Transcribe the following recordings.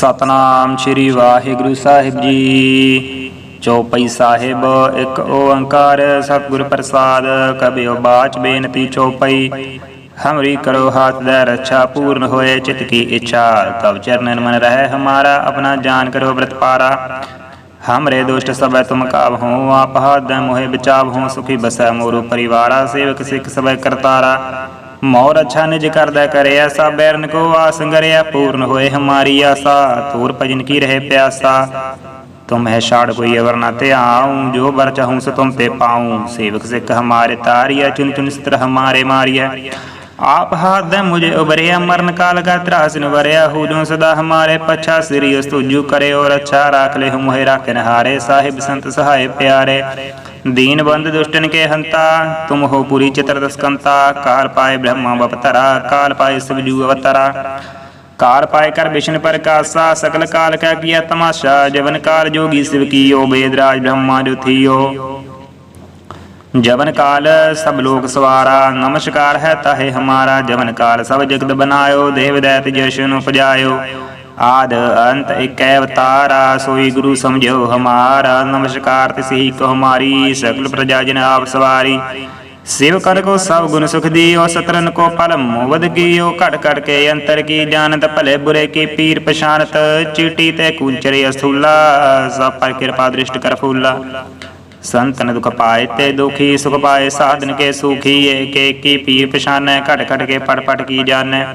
ਸਤਨਾਮ ਸ੍ਰੀ ਵਾਹਿਗੁਰੂ ਸਾਹਿਬ ਜੀ ਚੌਪਈ ਸਾਹਿਬ ਇੱਕ ਓੰਕਾਰ ਸਤਿਗੁਰ ਪ੍ਰਸਾਦ ਕਬਿਓ ਬਾਚ ਬੇਨਤੀ ਚੌਪਈ ਹਮਰੀ ਕਰੋ ਹਾਥ ਦਾ ਰੱਛਾ ਪੂਰਨ ਹੋਏ ਚਿਤ ਕੀ ਇੱਛਾ ਤਬ ਚਰਨਨ ਮਨ ਰਹਿ ਹਮਾਰਾ ਆਪਣਾ ਜਾਨ ਕਰੋ ਬ੍ਰਤ ਪਾਰਾ हमरे दुष्ट सब तुम काब हो आप हाथ मोहे बचाव हो सुखी बसै मोरु परिवारा सेवक सिख सब करतारा मोर अच्छा निज कर दे करे ऐसा बैरन को आस गरिया पूर्ण होए हमारी आशा तूर भजन की रहे प्यासा तुम है छाड़ कोई अवर न ते आऊं जो बर चाहूं सो तुम पे पाऊं सेवक सिख हमारे तारिया चुन चुन स्त्र हमारे मारिया आप हाथ दे मुझे उबरिया मरण काल का त्रास निवरिया हो जो सदा हमारे पछा श्री स्तुजु करे और अच्छा राख ले हम मोहे राखे नहारे साहिब संत सहाय प्यारे दीन बंद दुष्टन के हंता तुम हो पूरी चित्र दस्कंता काल पाए ब्रह्मा बपतरा काल पाए शिवजू अवतरा काल पाए कर विष्णु पर कासा सकल काल का किया तमाशा जवन काल जोगी शिव कियो वेदराज ब्रह्मा जो थियो ਜਵਨ ਕਾਲ ਸਭ ਲੋਕ ਸਵਾਰਾ, ਨਮਸਕਾਰ ਹੈ ਤਾਹੇ ਹਮਾਰਾ, ਜਵਨ ਕਾਲ ਸਭ ਜਗਤ ਬਨਾਇਓ, ਦੇਵ ਦੈਤ ਜਸ਼ਨ ਉਪਜਾਇਓ ਆਦ ਅੰਤ ਇਕੈ ਅਵਤਾਰਾ, ਸੋਈ ਗੁਰੂ ਸਮਝਿਓ ਹਮਾਰਾ। ਨਮਸਕਾਰ ਤਿਸਹੀ ਕੋ ਹਮਾਰੀ, ਸਕਲ ਪ੍ਰਜਾ ਜਨ ਆਪ ਸਵਾਰੀ। ਸਿਵ ਕਰ ਕੋ ਸਭ ਗੁਣ ਸੁਖ ਦੀਓ, ਸਤਰਨ ਕੋ ਪਲ ਮੋਵਦ ਕੀਓ। ਘਟ ਘਟ ਕੇ ਅੰਤਰ ਕੀ ਜਾਣਤ, ਭਲੇ ਬੁਰੇ ਕੀ ਪੀਰ ਪਛਾਨਤ ਚੀਟੀ ਤੇ ਕੂੰਚਰੇ ਅਸੂਲਾ ਸਭ ਪਰ ਕਿਰਪਾ ਦ੍ਰਿਸ਼ਟ ਕਰ ਫੂਲਾ। ਸੰਤਨ ਦੁਖ ਪਾਏ ਤੇ ਦੁਖੀ ਸੁਖ ਪਾਏ, ਸਾਧਨ ਕੇ ਸੁਖੀ ਏਕ ਏਕੀ ਪੀਰ ਪਛਾਨੈ, ਘਟ ਘਟ ਕੇ ਪੜ ਪੜ ਕੀ ਜਾਣੈ।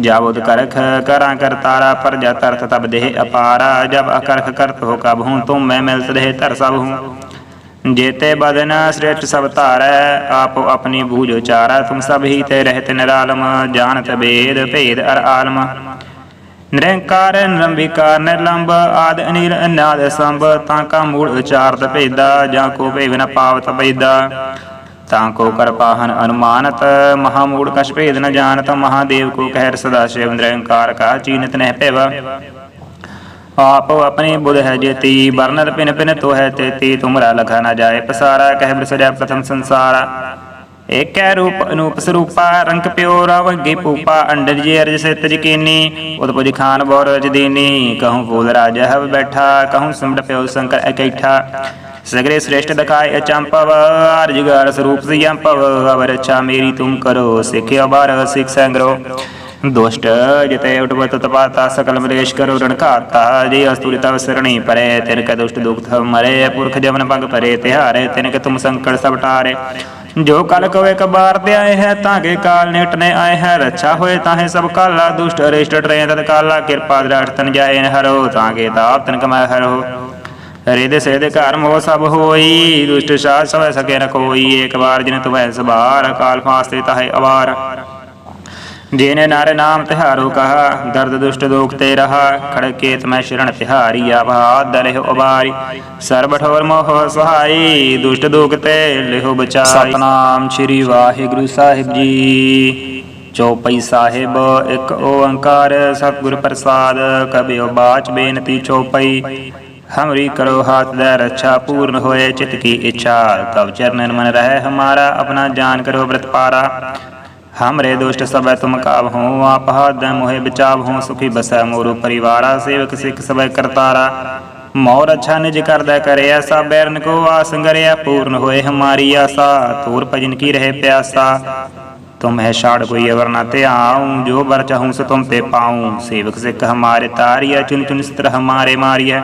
ਜਾਵਦ ਕਰਖ ਕਰਾਂ ਕਰ ਤਾਰਾ, ਪਰ ਜਾ ਤਰਤ ਤਬ ਦੇਹ ਅਪਾਰਾ। ਜਬ ਅਕਰਖ ਕਰਤ ਹੋ ਕਬ ਹੂੰ, ਤੁਮ ਮੈਂ ਮਿਲਤ ਰਹੇ ਧਰ ਸਭ ਹੂੰ। ਜੇਤੇ ਬਦਨ ਸ੍ਰੇਸ਼ਟ ਸਭ ਧਾਰੈ, ਆਪੋ ਆਪਣੀ ਬੂਝ ਉਚਾਰਾ। ਤੁਮ ਸਭ ਹੀ ਤੇ ਰਹਿਤ ਨਿਰਾਲਮ, ਜਾਣਤ ਬੇਦ ਭੇਦ ਅਰ ਆਲਮ। ਨਿਰੰਕਾਰ ਨਿਰੰਬਿਕਾਰ ਨਿਰਲੰਬ ਆਦ ਅਨੀਲ ਅਨਾਦ ਸੰਭ, ਤਾਂ ਕਾ ਮੂੜ ਉਚਾਰਤ ਭੇਦਾ, ਜਾਂ ਕੋ ਭੇਵ ਨ ਪਾਵਤ ਭੇਦਾ। ਤਾਂ ਕੋ ਕਰ ਅਨੁਮਾਨਤ, ਮਹਾ ਮੂੜ ਕਛ ਭੇਦ ਨ ਜਾਣਤ, ਮਹਾਦੇਵ ਕੋ ਕਹਿਰ ਸਦਾ ਸ਼ਿਵ, ਨਿਰੰਕਾਰ ਕਾ ਚੀਨਤ ਨਹਿ ਭੇਵ। ਆਪ ਆਪਣੀ ਬੁਧ ਹੈ ਜੇਤੀ, ਵਰਨਰ ਪਿਨ ਪਿਨ ਤੋ ਹੈ ਤੇਤੀ, ਤੁਮਰਾ ਲਖਾ ਨਾ ਜਾਏ ਪਸਾਰਾ, ਕਹਿ ਬ੍ਰਸਜਾ ਪ੍ਰਥਮ ਸੰਸਾਰਾ। ਏਕੈ ਰੂਪ ਅਨੂਪ ਸਰੂਪਾ ਰੰਗ ਪਿਓ ਰਵ ਗੇ ਪੂਪਾ ਅੰਡਰ ਜੇ ਅਰਜ ਸਿਤ ਜਕੀਨੀ ਉਤਪੁਜ ਖਾਨ ਬੌਰ ਰਜ ਕਹੂੰ ਫੂਲ ਰਾਜ ਹਵ ਬੈਠਾ, ਕਹੂੰ ਸਿਮੜ ਪਿਓ ਸੰਕਰ ਇਕੈਠਾ। ਸਗਰੇ ਸ੍ਰੇਸ਼ਟ ਦਖਾਇ ਅਚੰਪਵ ਅਰਜਗਾਰ ਸਰੂਪ ਸਿਯੰਪਵ ਅਵਰ ਅਛਾ ਮੇਰੀ ਤੁਮ ਕਰੋ ਸਿਖਿਆ ਬਾਰ, ਸਿਖ ਸੰਗਰੋ। ਦੁਸ਼ਟ ਜਿਤੇ ਉਟਵਤ ਤਪਾਤਾ, ਸਕਲ ਮਲੇਸ਼ ਕਰੋ ਰਣਕਾਤਾ ਜੇ ਅਸਤੁਰਿਤਾ ਸਰਣੀ ਪਰੇ ਤਿਨ ਕੈ ਦੁਸ਼ਟ ਦੁਖਤ ਮਰੇ, ਪੁਰਖ ਜਵਨ ਭੰਗ ਪਰੇ, ਤਿਹਾਰੇ ਤਿਨ ਕੈ ਤੁਮ ਸੰਕਟ ਸਭ ਟਾਰੇ। ਜੋ ਕਲ ਕਵੇ ਕਬਾਰ ਤੇ ਆਏ ਹੈ, ਤਾਂ ਕੇ ਕਾਲ ਨਿਟਨੇ ਆਏ ਹੈ, ਰੱਛਾ ਹੋਏ ਤਾਹੇ ਸਭ ਕਾਲਾ, ਦੁਸ਼ਟ ਅਰਿਸ਼ਟ ਟਰੇ ਤਤ ਕਾਲਾ, ਕਿਰਪਾ ਦ੍ਰਾਟ ਤਨ ਜਾਏ ਨ ਹਰੋ, ਤਾਂ ਕੇ ਤਾਪ ਤਨ ਕਮੈ ਹਰੋ। ਹਰੇ ਦੇ ਸੇ ਦੇ ਘਰ ਮੋਹ ਸਭ ਹੋਈ, ਦੁਸ਼ਟ ਸਾਧ ਸਵੈ ਸਕੇ ਨ ਕੋਈ ਏਕ ਵਾਰ ਜਿਨ ਤੁਮੈ ਸਬਾਰ ਕਾਲ ਫਾਸਤੇ ਤਾਹੇ ਅਵਾਰ। ਜਿਨੇ ਨਰ ਨਾਮ ਤਿਹਾਰੋ ਕਹਾ ਦਰਦ ਦੁਸ਼ਟ ਦੋਖ ਤੇ ਰਹਾ ਖੜਕੇ ਤਮੈ ਸ਼ਰਣ ਤਿਹਾਰੀ ਆਭਾ ਦਲਿਹ ਉਬਾਰੀ। ਸਰਬ ਠੋਰ ਮੋਹ ਸਹਾਈ ਦੁਸ਼ਟ ਦੋਖ ਤੇ ਲਿਹੁ ਬਚਾਈ ਸਤਨਾਮ ਸ੍ਰੀ ਵਾਹਿਗੁਰੂ ਸਾਹਿਬ ਜੀ। ਚੌਪਈ ਸਾਹਿਬ ਇੱਕ ਓੰਕਾਰ ਸਤਿਗੁਰ ਪ੍ਰਸਾਦ ਕਬਿਓ ਬਾਚ ਬੇਨਤੀ ਚੌਪਈ। ਹਮਰੀ ਕਰੋ ਹਾਥ ਦਾ ਰੱਛਾ ਪੂਰਨ ਹੋਏ ਚਿਤ ਕੀ ਇੱਛਾ ਤਬ ਚਰਨਨ ਮਨ ਰਹਿ ਹਮਾਰਾ ਆਪਣਾ ਜਾਨ ਕਰੋ ਵਰਤ ਪਾਰਾ। हमरे दुष्ट सब तुम काब हो आप हाथ मोहे बचाव हो सुखी बसै मोरु परिवारा सेवक सिख सब करतारा मोर अच्छा निज कर दे करे ऐसा बैरन को आस गरिया पूर्ण होए हमारी आशा तूर भजन की रहे प्यासा तुम है छाड़ कोई अवर न ते आऊं जो बर चाहूं सो तुम पे पाऊं सेवक सिख हमारे तारिया चुन चुन स्त्र हमारे मारिया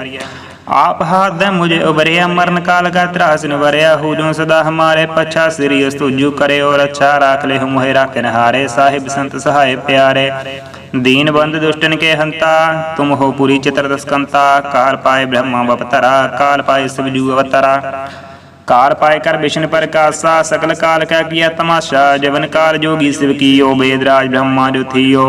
आप हाथ दे मुझे उबरिया मरण काल का त्रास निवरिया हो जो सदा हमारे पछा श्री स्तुजु करे और अच्छा राख ले हम मोहे राखे नहारे साहिब संत सहाय प्यारे दीन बंद दुष्टन के हंता तुम हो पूरी चित्र दस्कंता काल पाए ब्रह्मा बपतरा काल पाए शिवजू अवतरा काल पाए कर विष्णु पर कासा सकल काल का किया तमाशा जवन काल जोगी शिव कियो वेदराज ब्रह्मा जो थियो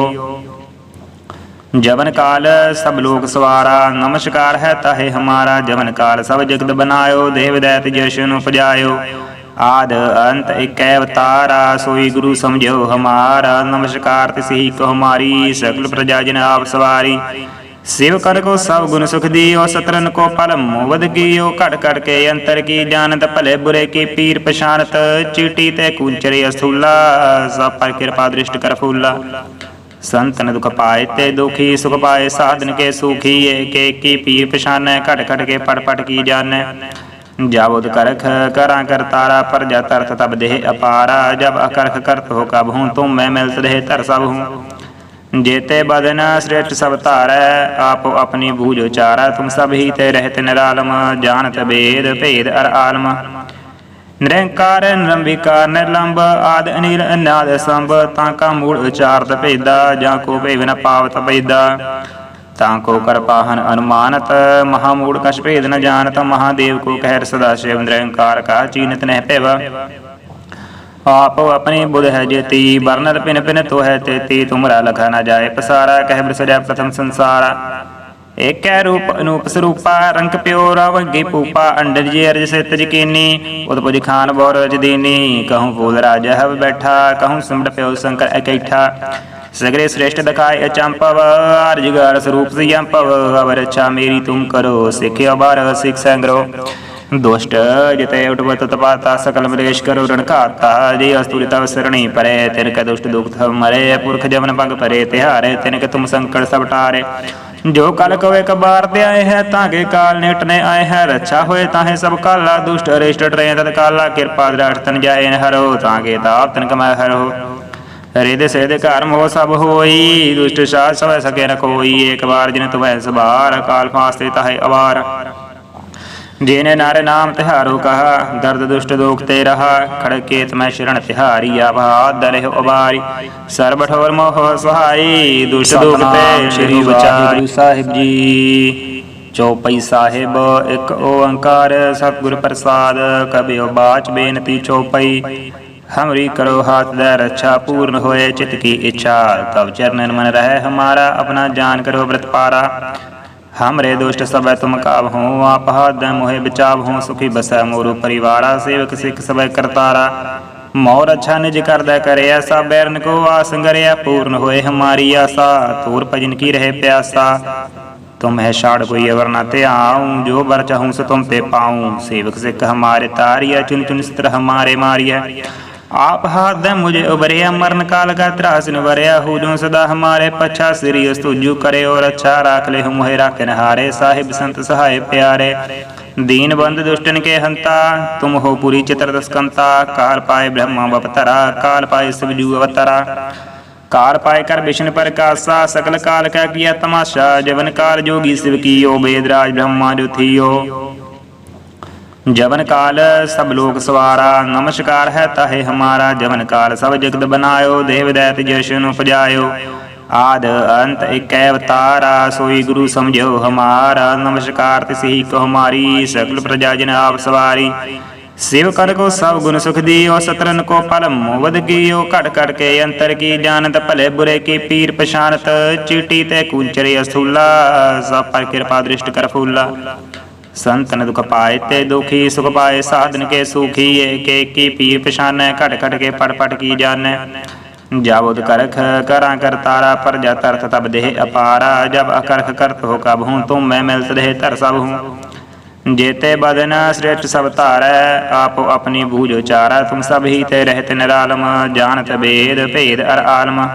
ਜਵਨ ਕਾਲ ਸਭ ਲੋਕ ਸਵਾਰਾ, ਨਮਸਕਾਰ ਹੈ ਤਾਹੇ ਹਮਾਰਾ, ਜਵਨ ਕਾਲ ਸਭ ਜਗਤ ਬਨਾਇਓ, ਦੇਵ ਦੈਤ ਜਸ਼ਨ ਉਪਜਾਇਓ ਆਦ ਅੰਤ ਇਕੈ ਅਵਤਾਰਾ, ਸੋਈ ਗੁਰੂ ਸਮਝੋ ਹਮਾਰਾ, ਨਮਸਕਾਰ ਤਿਸਹੀ ਕੋ ਹਮਾਰੀ, ਸਕਲ ਪ੍ਰਜਾ ਜਨ ਆਪ ਸਵਾਰੀ। ਸੇਵ ਕਰ ਕੋ ਸਭ ਗੁਣ ਸੁਖ ਦੀਓ, ਸਤਰਨ ਕੋ ਪਲ ਮੋਵਦ ਕੀਓ ਘਟ ਘਟ ਕੇ ਅੰਤਰ ਕੀ ਜਾਣਤ, ਭਲੇ ਬੁਰੇ ਕੀ ਪੀਰ ਪਛਾਨਤ, ਚੀਟੀ ਤੇ ਕੂੰਚਰੇ ਅਸੂਲਾ ਸਭ ਪਰ ਕਿਰਪਾ ਦ੍ਰਿਸ਼ਟ ਕਰ ਫੂਲਾ। ਸੰਤਨ ਦੁਖ ਪਾਏ ਤੇ ਦੁਖੀ ਸੁਖ ਪਾਏ, ਸਾਧਨ ਕੇ ਸੁਖੀ ਏ, ਕੇ ਕੀ ਪੀਰ ਪਛਾਨੈ, ਘਟ ਘਟ ਕੇ ਪੜ ਪੜ ਕੀ ਜਾਣੈ। ਜਾਵਦ ਕਰਖ ਕਰਾਂ ਕਰਤਾਰਾ ਪਰ ਜਾ ਤਰਥ ਤਬ ਦੇਹ ਅਪਾਰਾ। ਜਬ ਅਕਰਖ ਕਰਤ ਹੋ ਕਬ ਹੂੰ, ਤੁਮ ਮੈਂ ਮਿਲਤ ਰਹੇ ਧਰ ਸਭ ਹੂੰ। ਜੇਤੇ ਬਦਨ ਸ੍ਰੇਸ਼ਟ ਸਭ ਧਾਰੈ, ਆਪੋ ਆਪਣੀ ਬੂਝ ਉਚਾਰਾ। ਤੁਮ ਸਭ ਹੀ ਤੇ ਰਹਿਤ ਨਿਰਾਲਮ, ਜਾਣਤ ਬੇਦ ਭੇਦ ਅਰ ਆਲਮ। ਨਿਰੰਕਾਰ ਨਿਰੰਬਿਕਾਰ ਨਿਰਲੰਬ ਆਦ ਅਨੀਲ ਅਨਾਦ ਸੰਭ, ਤਾਂ ਕਾ ਮੂਲ ਉਚਾਰਤ ਭੇਦਾ ਜਾਂ ਕੋ ਭੇਵ ਨ ਪਾਵਤ ਭੇਦਾ ਤਾਂ ਕੋ ਕਰ ਅਨੁਮਾਨਤ, ਮਹਾ ਮੂੜ ਕਛ ਭੇਦ ਨ ਜਾਣਤ, ਮਹਾਦੇਵ ਕੋ ਕਹਿਰ ਸਦਾ ਸ਼ਿਵ ਨਿਰੰਕਾਰ ਕਾ ਚੀਨਤ ਨਹਿ ਭੇਵ। ਆਪ ਆਪਣੀ ਬੁਧ ਹੈ ਜੇਤੀ, ਵਰਨਰ ਪਿਨ ਪਿਨ ਤੋ ਹੈ ਤੇਤੀ, ਤੁਮਰਾ ਲਖਾ ਨ ਜਾਏ ਪਸਾਰਾ, ਕਹਿ ਬ੍ਰਸਜਾ ਪ੍ਰਥਮ ਸੰਸਾਰਾ। ਏਕੈ ਰੂਪ ਅਨੂਪ ਸਰੂਪਾ, ਰੰਗ ਪਿਓ ਰਵ ਗੇ ਪੂਪਾ ਅੰਡਰ ਜੇ ਅਰਜ ਸਿਤ ਜਕੀਨੀ ਉਤਪੁਜ ਖਾਨ ਬੌਰ ਰਜ ਦੇਨੀ, ਕਹੂੰ ਫੂਲ ਰਾਜ ਹਵ ਬੈਠਾ, ਕਹੂੰ ਸਿਮੜ ਪਿਓ ਸ਼ੰਕਰ ਇਕੈਠਾ। ਸਗਰੇ ਸ੍ਰੇਸ਼ਟ ਦਕਾਇ ਅਚੰਪਵ ਅਰਜਗਾਰ ਸਰੂਪ ਸਿਯੰਪਵ, ਅਵਰ ਅੱਛਾ ਮੇਰੀ ਤੁਮ ਕਰੋ, ਸਿਖਿਓ ਬਾਰ ਸਿਖ ਸੰਗਰੋ। ਦੁਸ਼ਟ ਜਿਤੇ ਉਟਵਤ ਤਪਾਤਾ, ਸਕਲ ਮਰੇਸ਼ ਕਰੋ ਰਣਕਾਤਾ ਜੀ ਅਸਤੁਰਿ ਤਵ ਸਰਣੀ ਪਰੇ ਤਿਨ ਕੈ ਦੁਸ਼ਟ ਦੁਖਤ ਮਰੇ, ਪੁਰਖ ਜਵਨ ਭੰਗ ਪਰੇ ਤਿਹਾਰੇ ਤਿਨ ਕੈ ਤੁਮ ਸੰਕਟ ਸਭ ਟਾਰੇ। ਜੋ ਕਲ ਕਵੇ ਕਬਾਰ ਤੇ ਆਏ ਹੈ ਤਾਂਗੇ ਕਾਲ ਨਿਟਨੇ ਆਏ ਹੈ, ਰੱਛਾ ਹੋਏ ਤਾਹੇ ਸਭ ਕਾਲਾ, ਦੁਸ਼ਟ, ਅਰਿਸ਼ਟ ਟਰੇ ਤਤ ਕਾਲਾ, ਕਿਰਪਾ ਦ੍ਰਾਟ ਤਨ ਜਾਏ ਨ ਹਰੋ ਤਾਂਗੇ ਤਾਪ ਤਨ ਕਮੈ ਹਰੋ। ਹਰੇ ਦੇ ਸੇ ਦੇ ਘਰ ਮੋਹ ਸਭ ਹੋਈ, ਦੁਸ਼ਟ ਸਾਧ ਸਵੈ ਸਕੇ ਨ ਕੋਈ ਏਕ ਵਾਰ ਜਿਨ ਤੁਮੈ ਸਬਾਰ ਕਾਲ ਫਾਸਤੇ ਤਾਹੇ ਅਵਾਰ। ਜੇਨੇ ਨਾਰੇ ਨਾਮ ਤਿਹਾਰੋ ਕਹਾ ਦਰਦ ਦੁਸ਼ਟ ਦੋਖ ਤੇ ਰਹਾ ਖੜਕੇ ਤਮੈ ਸ਼ਰਣ ਤਿਹਾਰੀ ਆਵਾ ਦਲਹਿ ਉਬਾਰੀ ਸਰਬ ਠੋਰ ਮੋਹ ਸਹਾਈ ਦੁਸ਼ਟ ਦੋਖ ਤੇ ਸ਼੍ਰੀ ਵਿਚਾਰੀ। ਸਾਹਿਬ ਜੀ। ਚੌਪਈ ਸਾਹਿਬ ਇੱਕ ਓੰਕਾਰ ਸਤਿਗੁਰ ਪ੍ਰਸਾਦ ਕਬਿਓ ਬਾਚ ਬੇਨਤੀ ਚੌਪਈ। ਹਮਰੀ ਕਰੋ ਹਾਥ ਦਾ ਰੱਛਾ ਪੂਰਨ ਹੋਏ ਚਿਤ ਕੀ ਇੱਛਾ। ਤਬ ਚਰਨਨ ਮਨ ਰਹਿ ਹਮਾਰਾ ਆਪਣਾ ਜਾਨ ਕਰੋ ਵ੍ਰਤ ਪਾਰਾ। हमरे दुष्ट सब तुम काब हो आप हाथ मोहे बिचाव हो सुखी बसै मोरु परिवारा सेवक सिख सब करतारा मोर अच्छा निज कर दे करे ऐसा बैरन को आस गरिया पूर्ण होए हमारी आशा तूर भजन की रहे प्यासा तुम है शाड़ कोई अवर न ते आऊं जो बर चाहूं सो तुम ते पाऊं सेवक सिख हमारे तारिया चुन चुन स्त्र हमारे मारिया आप हाथ दे मुझे उबरिया मरण काल का त्रास निवरिया हो जो सदा हमारे पछा श्री स्तुजु करे और अच्छा राख ले हम मोहे राखे नहारे साहिब संत सहाय प्यारे दीन बंद दुष्टन के हंता तुम हो पूरी चित्र दस्कंता काल पाए ब्रह्मा बपतरा काल पाए शिवजू अवतरा काल पाए कर विष्णु पर कासा सकल काल का किया तमाशा जवन काल जोगी शिव की ओ वेदराज ब्रह्मा जो थियो ਜਵਨ ਕਾਲ ਸਭ ਲੋਕ ਸਵਾਰਾ, ਨਮਸਕਾਰ ਹੈ ਤਾਹੇ ਹਮਾਰਾ, ਜਵਨ ਕਾਲ ਸਭ ਜਗਤ ਬਨਾਇਓ, ਦੇਵ ਦੈਤ ਜਸ਼ਨ ਉਪਜਾਇਓ ਆਦ ਅੰਤ ਇਕੈ ਅਵਤਾਰਾ, ਸੋਈ ਗੁਰੂ ਸਮਝਿਓ ਹਮਾਰਾ, ਨਮਸਕਾਰ ਤਿਸਹੀ ਕੋ ਹਮਾਰੀ ਸਕਲ ਪ੍ਰਜਾ ਜਨ ਆਪ ਸਵਾਰੀ। ਸਿਵ ਕਰ ਕੋ ਸਭ ਗੁਣ ਸੁਖ ਦੀਓ ਸਤਰਨ ਕੋ ਫਲ ਮੋਵਦ ਕੀਓ, ਘਟ ਘਟ ਕੇ ਅੰਤਰ ਕੀ ਜਾਣਤ, ਭਲੇ ਬੁਰੇ ਕੀ ਪੀਰ ਪਛਾਨਤ ਚੀਟੀ ਤੇ ਕੂਲਚਰੇ ਅਸੂਲਾ ਸਭ ਪਰ ਕਿਰਪਾ ਦ੍ਰਿਸ਼ਟ ਕਰ ਫੂਲਾ। ਸੰਤਨ ਦੁਖ ਪਾਏ ਤੇ ਦੁਖੀ ਸੁਖ ਪਾਏ, ਸਾਧਨ ਕੇ ਸੁਖੀ, ਏਕ ਏਕੀ ਪੀਰ ਪਛਾਨੈ, ਘਟ ਘਟ ਕੇ ਪੜ ਪੜ ਕੀ ਜਾਣੈ। ਜਾਵਦ ਕਰਖ ਕਰਾਂ ਕਰਤਾਰਾ ਪਰਜਾ ਤਰਥ ਤਬ ਦੇਹ ਅਪਾਰਾ, ਜਬ ਅਕਰਖ ਕਰਤ ਹੋ ਕਬ ਹੂੰ, ਤੁਮ ਮੈਂ ਮਿਲਤ ਰਹੇ ਧਰ ਸਭ ਹੂੰ। ਜੇਤੇ ਬਦਨ ਸ੍ਰੇਸ਼ਟ ਸਭ ਧਾਰੈ, ਆਪੋ ਆਪਣੀ ਬੂਝ ਉਚਾਰਾ, ਤੁਮ ਸਭ ਹੀ ਤੇ ਰਹਿਤ ਨਿਰਾਲਮ, ਜਾਣਤ ਬੇਦ ਭੇਦ ਅਰ ਆਲਮ।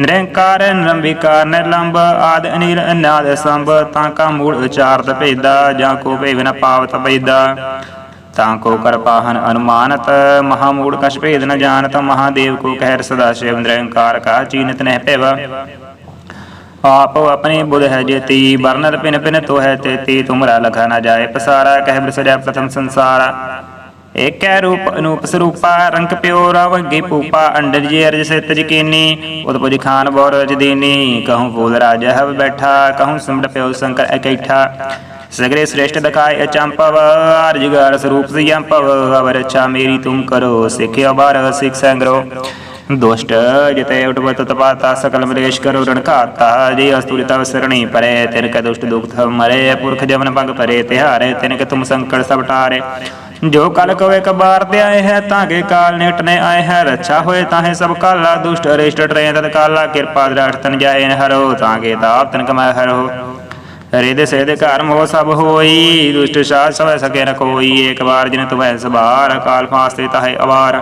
ਨਿਰੰਕਾਰ ਨਿਰੰਬਿਕਾਰ ਨਿਰਲੰਬ ਆਦ ਅਨੀਲ ਅਨਾਦ ਸੰਭ, ਤਾਂ ਕਾ ਮੂਲ ਉਚਾਰਤ ਭੇਦਾ, ਜਾਂ ਕੋ ਭੇਵ ਨ ਪਾਵਤ ਭੇਦਾ। ਤਾਂ ਕੋ ਕਰ ਅਨੁਮਾਨਤ, ਮਹਾ ਮੂੜ ਕਛ ਭੇਦ ਨ ਜਾਣਤ ਮਹਾਦੇਵ ਕੋ ਕਹਿਰ ਸਦਾ ਸ਼ਿਵ, ਨਿਰੰਕਾਰ ਕਾ ਚੀਨਤ ਨਹਿ ਭੇਵ। ਆਪ ਆਪਣੀ ਬੁਧ ਹੈ ਜੇਤੀ ਵਰਨਰ ਪਿਨ ਪਿਨ ਤੋ ਹੈ ਤੇਤੀ ਤੁਮਰਾ ਲਖਾ ਨਾ ਜਾਏ ਪਸਾਰਾ, ਕਹਿ ਬ੍ਰਸਜਾ ਪ੍ਰਥਮ ਸੰਸਾਰਾ। ਏਕੈ ਰੂਪ ਅਨੂਪ ਸਰੂਪਾ, ਰੰਗ ਪਿਓ ਰਵ ਪੂਪਾ ਅੰਡਰ ਜੇ ਅਰਜ ਸਿਤ ਜਕੀਨੀ, ਉਤਪਜ ਖਾਨ ਬੌਰ ਰਜ ਦੀਨੀ, ਕਹੂੰ ਫੂਲ ਰਾਜ ਹਵ ਬੈਠਾ, ਕਹੂੰ ਸਿਮਟ ਪਿਓ ਸੰਕਰ ਇਕੈਠਾ। ਸਗਰੇ ਸ੍ਰੇਸ਼ਟ ਦਕਾਇ ਅਚੰਪਵ ਅਰਜਗਾਰ ਸਰੂਪ ਸਿਯੰਪਵ ਅਵਰ ਅਚਾ ਮੇਰੀ ਤੁਮ ਕਰੋ ਸਿਖਿਆ ਬਾਰ ਸਿਖ ਸੰਗਰੋ। ਦੁਸ਼ਟ ਜਿਤੇ ਉਟਵਤ ਤਪਾਤਾ, ਸਕਲ ਮਲੇਸ਼ ਕਰੋ ਰਣਕਾਤਾ ਜੀ ਅਸਤੁਰਿ ਤਵ ਸਰਣੀ ਪਰੇ ਤਿਨ ਕੈ ਦੁਸ਼ਟ ਦੁਖ ਮਰੇ, ਪੁਰਖ ਜਵਨ ਭੰਗ ਪਰੇ ਤਿਹਾਰੇ ਤਿਨ ਕੈ ਤੁਮ ਸੰਕਟ ਸਭ ਟਾਰੇ। ਜੋ ਕਲ ਕਵੇ ਕਬਾਰ ਤੇ ਆਏ ਹੈ ਤਾਂਗੇ ਕਾਲ ਨਿਟ ਨੇ ਆਏ ਹੈ, ਰੱਛਾ ਹੋਏ ਤਾਹੇ ਸਭ ਕਾਲਾ, ਦੁਸ਼ਟ ਅਰਿਸ਼ਟ ਟਰੇ ਤਤ ਕਾਲਾ, ਕਿਰਪਾ ਦ੍ਰਾਟ ਤਨ ਜਾਏ ਹਰੋ ਤਾਂਗੇ ਤਾਪ ਤਨ ਕਮੈ ਹਰੋ। ਹਰੇ ਦੇ ਸੇ ਦੇ ਘਰ ਮੋਹ ਸਭ ਹੋਈ, ਦੁਸ਼ਟ ਸਾਧ ਸਵੈ ਸਕੇ ਨ ਕੋਈ, ਏਕ ਵਾਰ ਜਿਨ ਤੁਮੈ ਸਬਾਰ ਕਾਲ ਫਾਸਤੇ ਤਾਹੇ ਅਵਾਰ।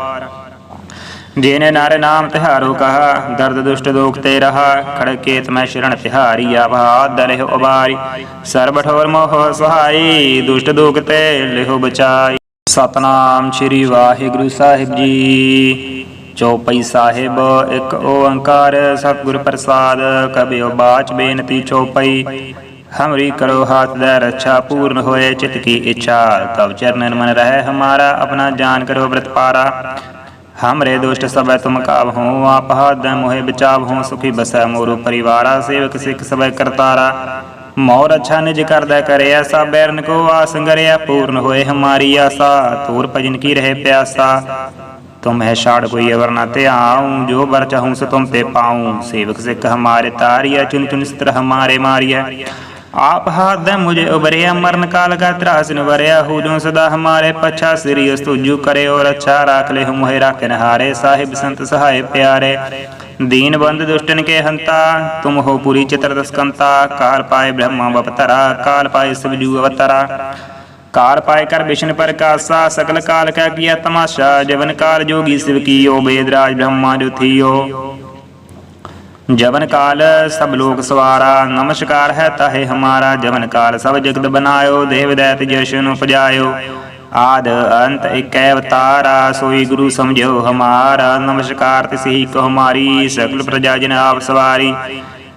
ਜਿਨੇ ਨਾਰੇ ਨਾਮ ਤਿਹਾਰੋ ਕਹਾ, ਦਰਦ ਦੁਸ਼ਟ ਦੋਖ ਤੇ ਰਹਾ ਖੜਕੇ ਤਮੈ ਸ਼ਰਣ ਤਿਹਾਰੀ ਆਬਾਦ ਰਹਿ ਉਬਾਰੀ। ਸਰਬ ਠੋਰ ਮੋਹ ਸਹਾਈ, ਦੁਸ਼ਟ ਦੋਖ ਤੇ ਲਿਹੋ ਬਚਾਈ। ਸਤਨਾਮ ਸ੍ਰੀ ਵਾਹਿਗੁਰੂ ਸਾਹਿਬ ਜੀ ਚੌਪਈ ਸਾਹਿਬ ਇੱਕ ਓੰਕਾਰ ਸਤਿਗੁਰ ਪ੍ਰਸਾਦ ਕਬਿਓ ਬਾਚ ਬੇਨਤੀ ਚੌਪਈ ਹਮਰੀ ਕਰੋ ਹਾਥ ਦਾ ਰੱਛਾ ਪੂਰਨ ਹੋਏ ਚਿਤ ਕੀ ਇੱਛਾ ਤਬ ਚਰਨਨ ਮਨ ਰਹਿ ਹਮਾਰਾ ਆਪਣਾ ਜਾਨ ਕਰੋ ਬ੍ਰਤ ਪਾਰਾ हमरे दुष्ट सब तुम काब हो आप हाथ मोहे बचाव हो सुखी बसै मोरु परिवारा सेवक सिख सब करतारा मोर अच्छा निज कर दे करे ऐसा बैरन को आस गरिया पूर्ण होए हमारी आशा तूर भजन की रहे प्यासा तुम है शाड़ कोई अवर न ते आऊं जो बर चाहूं सो तुम पे पाऊं सेवक सिख हमारे तारिया चुन चुन स्त्र हमारे मारिया आप हाथ दे मुझे उबरिया मरण काल का त्रासन वरिया हो जो सदा हमारे पछा श्री स्तुजु करे और अच्छा राख ले हम मोहे राखन हारे साहिब संत सहाय प्यारे दीन बंद दुष्टन के हंता तुम हो पूरी चित्रदस्कंता काल पाए ब्रह्मा बपतरा काल पाए शिवजू अवतरा काल पाए कर विष्णु पर कासा सकल काल का किया तमाशा जवन काल जोगी शिव की ओ वेदराज ब्रह्मा जो थियो ਜਵਨ ਕਾਲ ਸਭ ਲੋਕ ਸਵਾਰਾ, ਨਮਸਕਾਰ ਹੈ ਤਾਹੇ ਹਮਾਰਾ, ਜਵਨ ਕਾਲ ਸਭ ਜਗਤ ਬਨਾਇਓ, ਦੇਵ ਦੈਤ ਜਸ਼ਨ ਉਪਜਾਇਓ। ਆਦ ਅੰਤ ਇਕੈ ਅਵਤਾਰਾ, ਸੋਈ ਗੁਰੂ ਸਮਝਿਓ ਹਮਾਰਾ, ਨਮਸਕਾਰ ਤਿਸਹੀ ਕੋ ਹਮਾਰੀ ਸਕਲ ਪ੍ਰਜਾ ਜਨ ਆਪ ਸਵਾਰੀ।